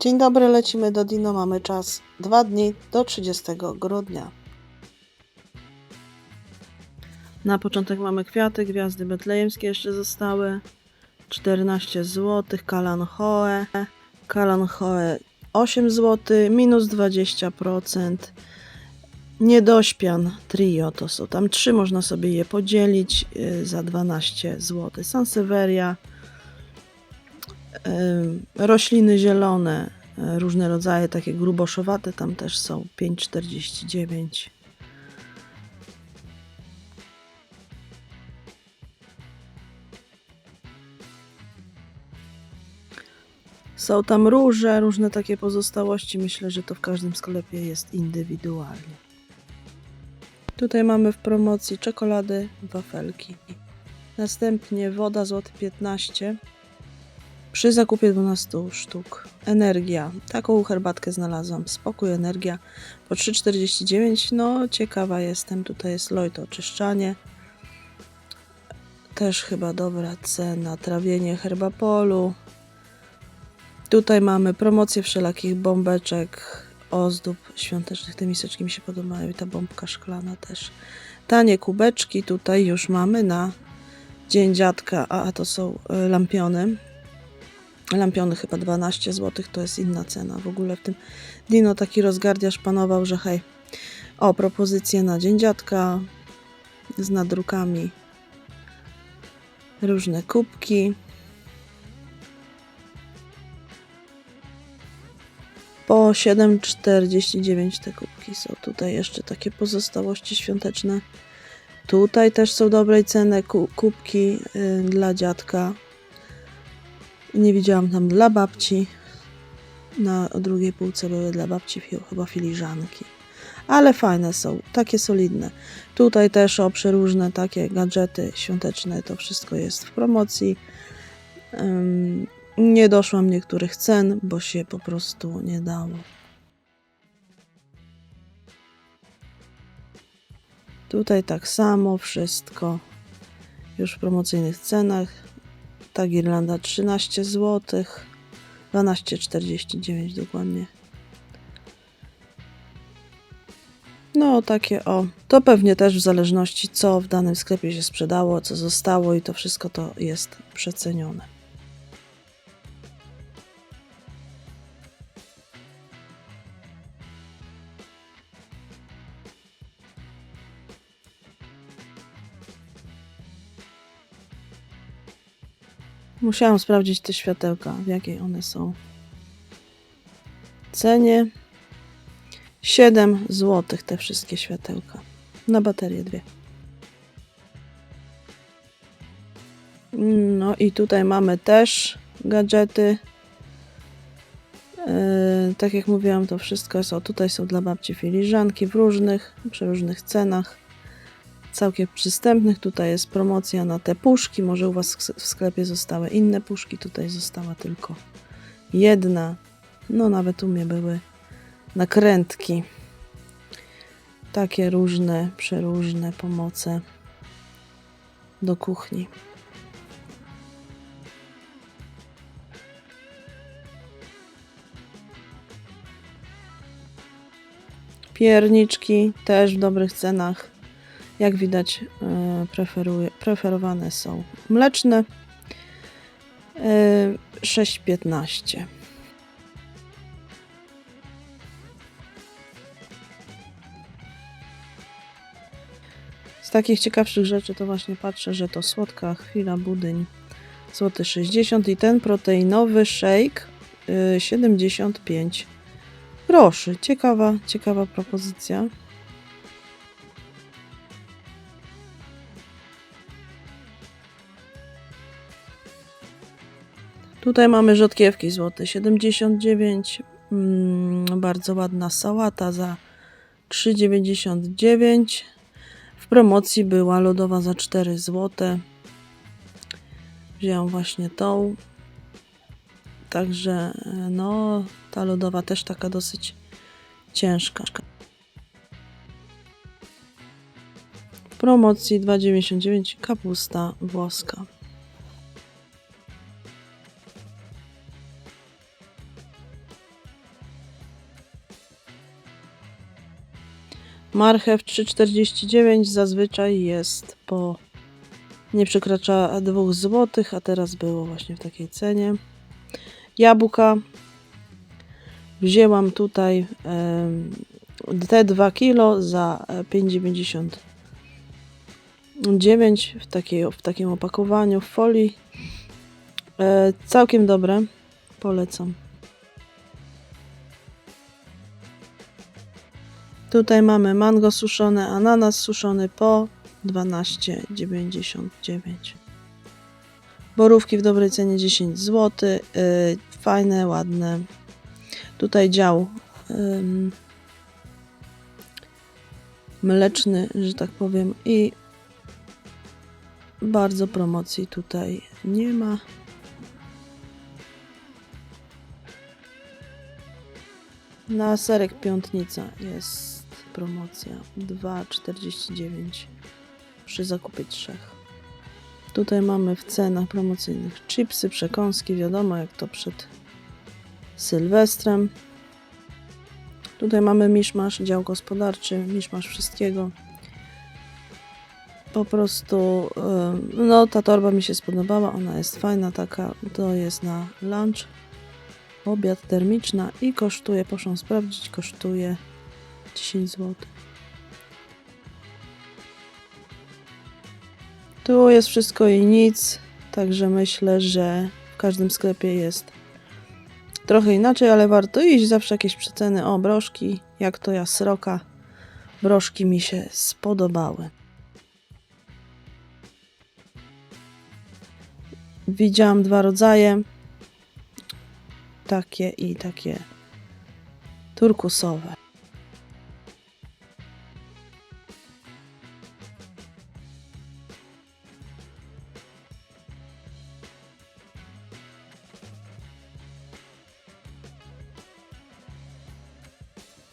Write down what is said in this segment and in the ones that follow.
Dzień dobry, lecimy do Dino. Mamy czas dwa dni do 30 grudnia. Na początek mamy kwiaty, gwiazdy betlejemskie jeszcze zostały. 14 zł, kalanchoe. Kalanchoe 8 zł, minus 20%. Niedośpian trio to są. Tam trzy można sobie je podzielić y, za 12 zł. Sansevieria, rośliny zielone, y, różne rodzaje, takie gruboszowate, tam też są 5,49. Są tam róże, różne takie pozostałości. Myślę, że to w każdym sklepie jest indywidualnie. Tutaj mamy w promocji czekolady, wafelki. Następnie woda złoty 15 przy zakupie 12 sztuk. Energia. Taką herbatkę znalazłam. Spokój, energia po 3,49. No, ciekawa jestem. Tutaj jest Lloyd oczyszczanie. Też chyba dobra cena. Trawienie herbapolu. Tutaj mamy promocję wszelakich bombeczek, ozdób świątecznych. Te miseczki mi się podobają i ta bombka szklana też. Tanie kubeczki tutaj już mamy na Dzień Dziadka, a to są y, lampiony. Lampiony chyba 12 zł, to jest inna cena. W ogóle w tym Dino taki rozgardiasz panował, że hej, o, propozycje na Dzień Dziadka z nadrukami. Różne kubki. Po 7,49 te kubki są. Tutaj jeszcze takie pozostałości świąteczne. Tutaj też są dobrej ceny ku- kubki y, dla dziadka. Nie widziałam tam dla babci. Na drugiej półce były dla babci chyba filiżanki. Ale fajne są, takie solidne. Tutaj też o przeróżne takie gadżety świąteczne. To wszystko jest w promocji. Nie doszłam niektórych cen, bo się po prostu nie dało. Tutaj tak samo wszystko już w promocyjnych cenach. Ta girlanda 13 zł, 12,49 dokładnie. No, takie o. To pewnie też w zależności, co w danym sklepie się sprzedało, co zostało, i to wszystko to jest przecenione. Musiałam sprawdzić te światełka, w jakiej one są cenie. 7 zł te wszystkie światełka. Na baterię dwie. No i tutaj mamy też gadżety. Yy, tak jak mówiłam, to wszystko są. Tutaj są dla babci filiżanki w różnych, przy różnych cenach. Całkiem przystępnych. Tutaj jest promocja na te puszki. Może u Was w sklepie zostały inne puszki. Tutaj została tylko jedna. No nawet u mnie były nakrętki. Takie różne, przeróżne pomoce do kuchni. Pierniczki też w dobrych cenach. Jak widać, e, preferowane są mleczne. E, 6,15. Z takich ciekawszych rzeczy to właśnie patrzę, że to słodka chwila budyń złoty 60 i ten proteinowy shake y, 75 groszy. Ciekawa, ciekawa propozycja. Tutaj mamy rzodkiewki złote 79. Mm, bardzo ładna sałata za 3,99. W promocji była lodowa za 4 zł. Wzięłam właśnie tą. Także no, ta lodowa też taka dosyć ciężka. W promocji 2,99 kapusta włoska. Marchew 3,49 zazwyczaj jest po nie przekracza 2 zł, a teraz było właśnie w takiej cenie. Jabłka wzięłam tutaj te 2 kilo za e, 5,99 w, takiej, w takim opakowaniu w folii. E, całkiem dobre, polecam. Tutaj mamy mango suszone, ananas suszony po 12,99. Borówki w dobrej cenie 10 zł. Yy, fajne, ładne. Tutaj dział ym, mleczny, że tak powiem, i bardzo promocji tutaj nie ma. Na serek piątnica jest promocja 2,49 przy zakupie trzech. Tutaj mamy w cenach promocyjnych chipsy, przekąski, wiadomo jak to przed Sylwestrem. Tutaj mamy miszmasz, dział gospodarczy, miszmasz wszystkiego. Po prostu, no ta torba mi się spodobała, ona jest fajna taka, to jest na lunch, obiad termiczna i kosztuje, proszę sprawdzić, kosztuje 10 zł. Tu jest wszystko i nic, także myślę, że w każdym sklepie jest trochę inaczej, ale warto iść, zawsze jakieś przeceny. O, broszki, jak to ja, sroka. Broszki mi się spodobały. Widziałam dwa rodzaje, takie i takie turkusowe.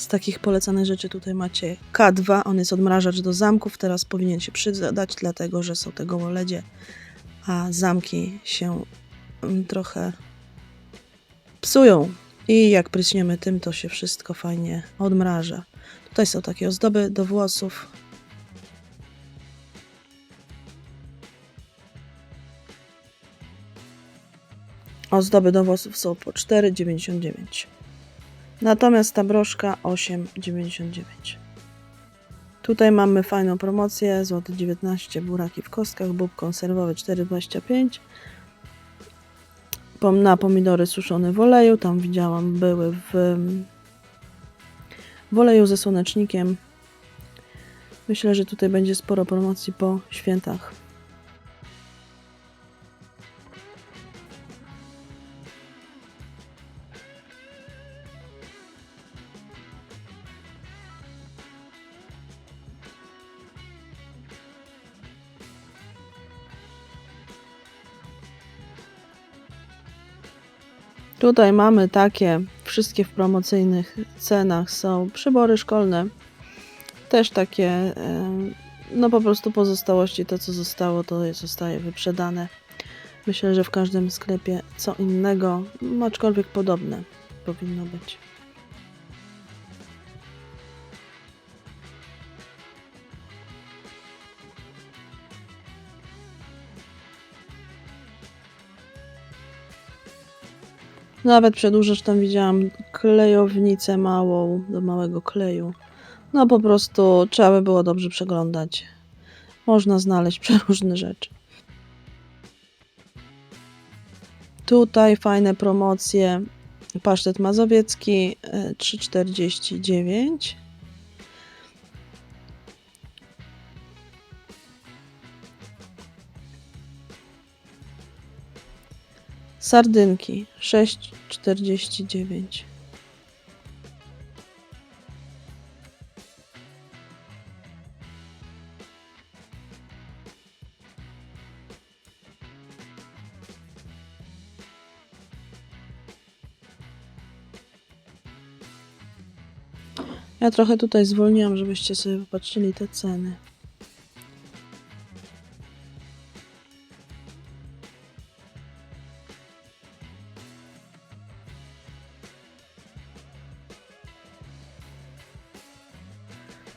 Z takich polecanych rzeczy tutaj macie K2, on jest odmrażacz do zamków, teraz powinien się przydać, dlatego że są te gołoledzie, a zamki się mm, trochę psują. I jak pryśniemy tym, to się wszystko fajnie odmraża. Tutaj są takie ozdoby do włosów. Ozdoby do włosów są po 4,99. Natomiast ta broszka 8,99. Tutaj mamy fajną promocję. Złoty 19, buraki w kostkach, bób konserwowy 4,25. Pom- Na pomidory suszone w oleju. Tam widziałam, były w, w oleju ze słonecznikiem. Myślę, że tutaj będzie sporo promocji po świętach. Tutaj mamy takie, wszystkie w promocyjnych cenach są przybory szkolne. Też takie, e, no po prostu pozostałości, to co zostało, to zostaje wyprzedane. Myślę, że w każdym sklepie co innego, aczkolwiek podobne powinno być. Nawet przedłużacz tam widziałam klejownicę małą, do małego kleju. No po prostu trzeba by było dobrze przeglądać. Można znaleźć przeróżne rzeczy. Tutaj fajne promocje. Pasztet mazowiecki e, 3,49. Sardynki 6,49. Ja trochę tutaj zwolniłam, żebyście sobie popatrzyli te ceny.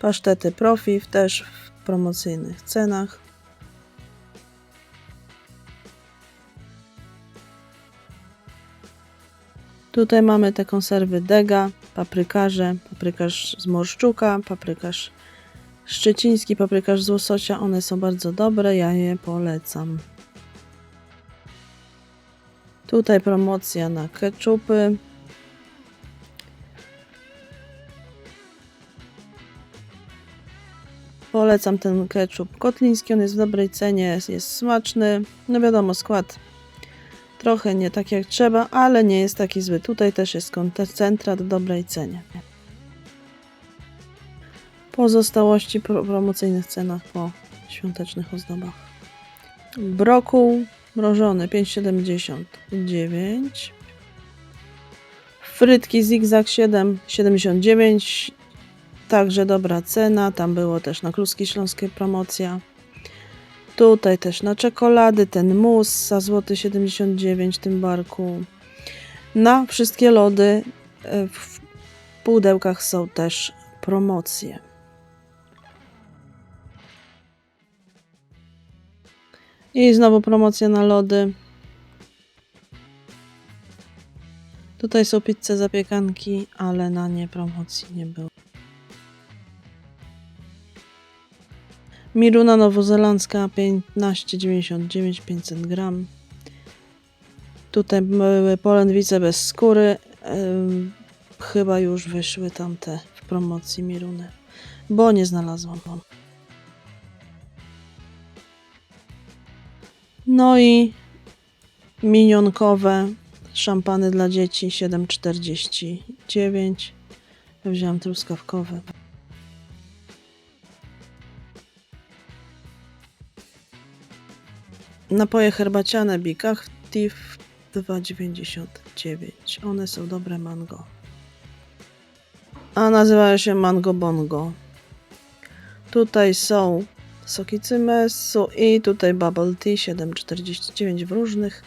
Pasztety Profif też w promocyjnych cenach. Tutaj mamy te konserwy Dega, paprykarze, paprykarz z morszczuka, paprykarz szczeciński, paprykarz z łososia. One są bardzo dobre, ja je polecam. Tutaj promocja na ketchupy. Polecam ten ketchup kotliński, on jest w dobrej cenie, jest, smaczny. No wiadomo, skład trochę nie tak jak trzeba, ale nie jest taki zły. Tutaj też jest koncentrat w dobrej cenie. Pozostałości pro promocyjnych cenach po świątecznych ozdobach. Brokuł mrożony 5,79 Frytki Zigzag 7,79 Także dobra cena. Tam było też na Kluski Śląskie promocja. Tutaj też na czekolady, ten mus za złoty 79 w tym barku. Na wszystkie lody e, w pudełkach są też promocje. I znowu promocja na lody. Tutaj są pizze zapiekanki, ale na nie promocji nie było. Miruna nowozelandzka 15,99 500 gram. Tutaj były polędwice bez skóry. Chyba już wyszły tamte w promocji Miruny, bo nie znalazłam. No i minionkowe szampany dla dzieci 7,49. Wziąłem truskawkowe. Napoje herbaciane Big Active 2,99. One są dobre mango. A nazywają się Mango Bongo. Tutaj są soki cymesu i tutaj bubble tea 7,49 w różnych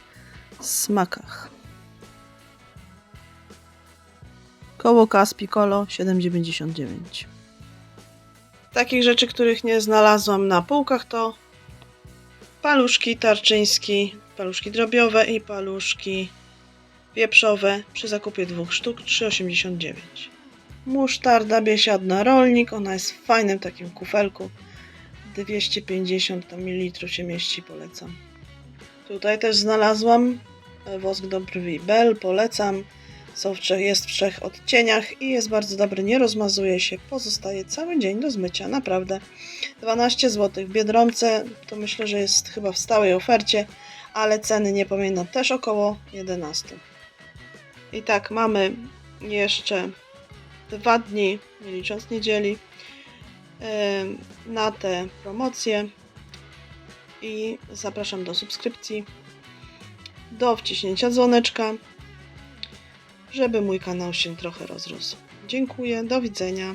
smakach. Koło Caspi Colo 7,99. Takich rzeczy, których nie znalazłam na półkach to paluszki tarczyński, paluszki drobiowe i paluszki wieprzowe przy zakupie dwóch sztuk 3,89. Musztarda biesiadna rolnik, ona jest w fajnym takim kufelku. 250 ml się mieści, polecam. Tutaj też znalazłam wosk do brwi Bell, polecam. Są w trzech, jest w trzech odcieniach i jest bardzo dobry, nie rozmazuje się, pozostaje cały dzień do zmycia, naprawdę. 12 zł w Biedronce, to myślę, że jest chyba w stałej ofercie, ale ceny nie pamiętam, też około 11. I tak, mamy jeszcze dwa dni, nie licząc niedzieli, na te promocje i zapraszam do subskrypcji, do wciśnięcia dzwoneczka, żeby mój kanał się trochę rozrósł. Dziękuję, do widzenia.